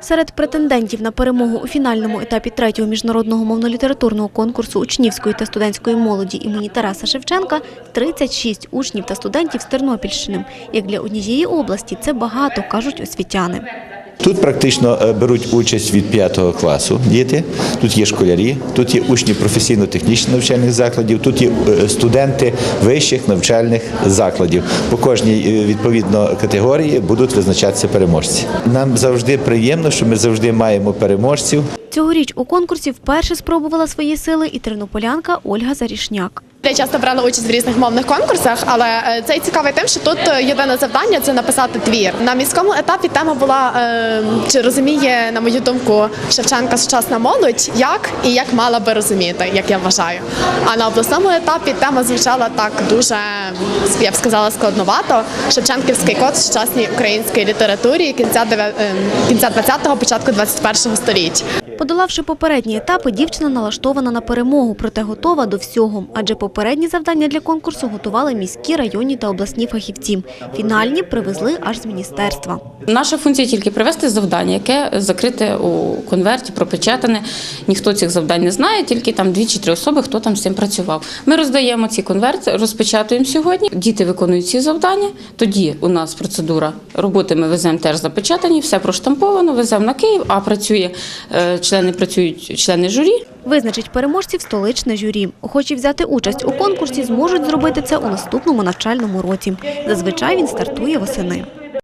Серед претендентів на перемогу у фінальному етапі третього міжнародного мовно-літературного конкурсу учнівської та студентської молоді імені Тараса Шевченка 36 учнів та студентів з Тернопільщини. Як для однієї області це багато, кажуть освітяни. Тут практично е, беруть участь від 5 класу діти. Тут є школярі, тут є учні професійно-технічних навчальних закладів, тут є е, студенти вищих навчальних закладів. По кожній е, відповідно категорії будуть визначатися переможці. Нам завжди приємно, що ми завжди маємо переможців. Цьогоріч у конкурсі вперше спробувала свої сили і тернополянка Ольга Зарішняк. Я часто брала участь в різних мовних конкурсах, але е, цей цікавий тим, що тут е, єдине завдання це написати твір. На міському етапі тема була е, чи розуміє, на мою думку, Шевченка сучасна молодь, як і як мала би розуміти, як я вважаю. А на обласному етапі тема звучала так дуже, я б сказала, складновато. Шевченківський код в сучасній українській літературі кінця 20-го, початку 21-го століття. Подолавши попередні етапи, дівчина налаштована на перемогу, проте готова до всього. Адже попередні завдання для конкурсу готували міські, районні та обласні фахівці. Фінальні привезли аж з міністерства. Наша функція тільки привести завдання, яке закрите у конверті, пропечатане. Ніхто цих завдань не знає, тільки там дві чи три особи, хто там з цим працював. Ми роздаємо ці конверти, розпечатуємо сьогодні. Діти виконують ці завдання. Тоді у нас процедура роботи. Ми веземо теж запечатані, все проштамповано, веземо на Київ. А працює е, члени, працюють члени журі. Визначить переможців столичне журі. Охочі взяти участь у конкурсі зможуть зробити це у наступному навчальному році. Зазвичай він стартує восени.